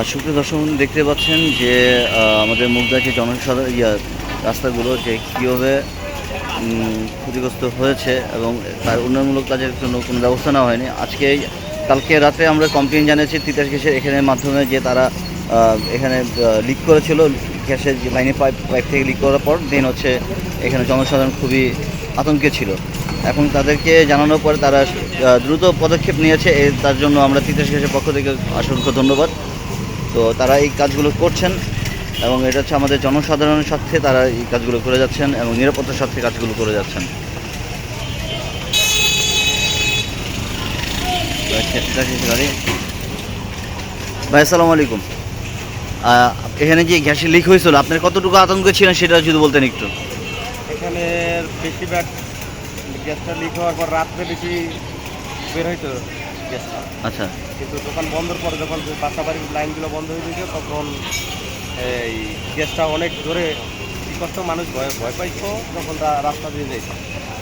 সুপ্রিয় দর্শক, দেখতে পাচ্ছেন যে আমাদের মুগদা যে জনসাধারণ, ইয়া, রাস্তাগুলো, যে কীভাবে ক্ষতিগ্রস্ত হয়েছে এবং তার উন্নয়নমূলক কাজের জন্য কোনো ব্যবস্থা নেওয়া হয়নি। আজকে কালকে রাতে আমরা কমপ্লেন জানিয়েছি তিতাস গ্যাসের এখানে মাধ্যমে যে তারা এখানে লিক করেছিল। গ্যাসের যে লাইনে পাইপ পাইপ থেকে লিক করার পর দেন হচ্ছে এখানে জনসাধারণ খুবই আতঙ্কে ছিল। এখন তাদেরকে জানানোর পরে তারা দ্রুত পদক্ষেপ নিয়েছে। তার জন্য আমরা তিতাস গ্যাসের পক্ষ থেকে অসংখ্য ধন্যবাদ। তো তারা এই কাজগুলো করছেন এবং এটা হচ্ছে আমাদের জনসাধারণের স্বার্থে তারা এই কাজগুলো করে যাচ্ছেন এবং নিরাপত্তার স্বার্থে কাজগুলো করে যাচ্ছেন। ভাই, আসসালামু আলাইকুম। এখানে যে গ্যাসের লিক হয়েছিল, আপনার কতটুকু আতঙ্ক ছিলেন সেটা যদি বলতেন একটু? এখানে বেশিরভাগ গ্যাসটা লিক হওয়ার পর রাত্রে বেশি বের হইতো। গ্যাসটা আচ্ছা। কিন্তু দোকান বন্ধর পরে যখন বাসা বাড়ির লাইনগুলো বন্ধ হয়ে গেছে তখন এই গ্যাসটা অনেক জোরে কি করতো মানুষ ভয় ভয় পাইতো যখন রা- রাস্তা দিয়ে যাইত।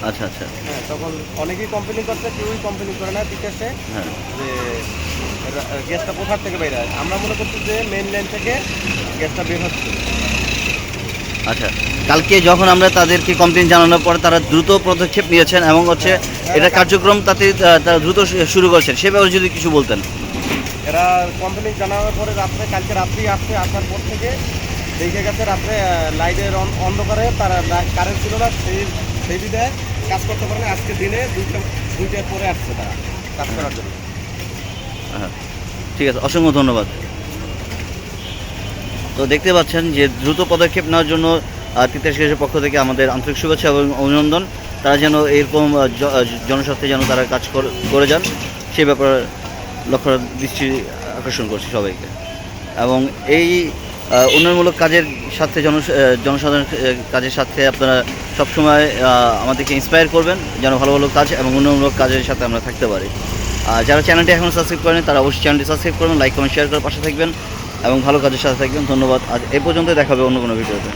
আচ্ছা আচ্ছা। হ্যাঁ তখন অনেকেই কমপ্লেন করছে কেউই কমপ্লেন করে না বিকাশে হ্যাঁ। যে গ্যাসটা কোথার থেকে বের হয়। আমরা মনে করছি যে মেন লাইন থেকে গ্যাসটা বের হচ্ছে। আচ্ছা কালকে যখন আমরা তাদেরকে কমপ্লেন জানানোর পরে তারা দ্রুত পদক্ষেপ নিয়েছেন এবং হচ্ছে এটা কার্যক্রম তাতে তারা দ্রুত শুরু করেছেন সে ব্যাপারে যদি কিছু বলতেন। এরা কমপ্লেন জানানোর পরে রাত্রে কালকে রাত্রি আসছে আসার পর থেকে দেখে গেছে রাত্রে লাইটের অন্ধকারে তারা কারেন্ট ছিল না সেই সেই বিধায় কাজ করতে পারে না আজকে দিনে দুইটা দুইটার পরে আসছে তারা কাজ করার জন্য। হ্যাঁ ঠিক আছে অসংখ্য ধন্যবাদ। তো দেখতে পাচ্ছেন যে দ্রুত পদক্ষেপ নেওয়ার জন্য তিতাস গ্যাসের পক্ষ থেকে আমাদের আন্তরিক শুভেচ্ছা এবং অভিনন্দন। তারা যেন এরকম জনস্বার্থে যেন তারা কাজ কর- যান সেই ব্যাপারে লক্ষ্য দৃষ্টি আকর্ষণ করছি সবাইকে। এবং এই উন্নয়নমূলক কাজের সাথে জন জনসাধারণ কাজের সাথে আপনারা সবসময় আমাদেরকে ইন্সপায়ার করবেন, যেন ভালো ভালো কাজ এবং উন্নয়নমূলক কাজের সাথে আমরা থাকতে পারি। আর যারা চ্যানেলটি এখন সাবস্ক্রাইব করেন তারা অবশ্যই চ্যানেলটি সাবস্ক্রাইব করবেন লাইক কমেন্ট শেয়ার করে পাশে থাকবেন। এবং ভালো কাজের সাথে থাকবেন। ধন্যবাদ। আজ এ পর্যন্ত দেখাবে অন্য কোনো ভিডিওতে।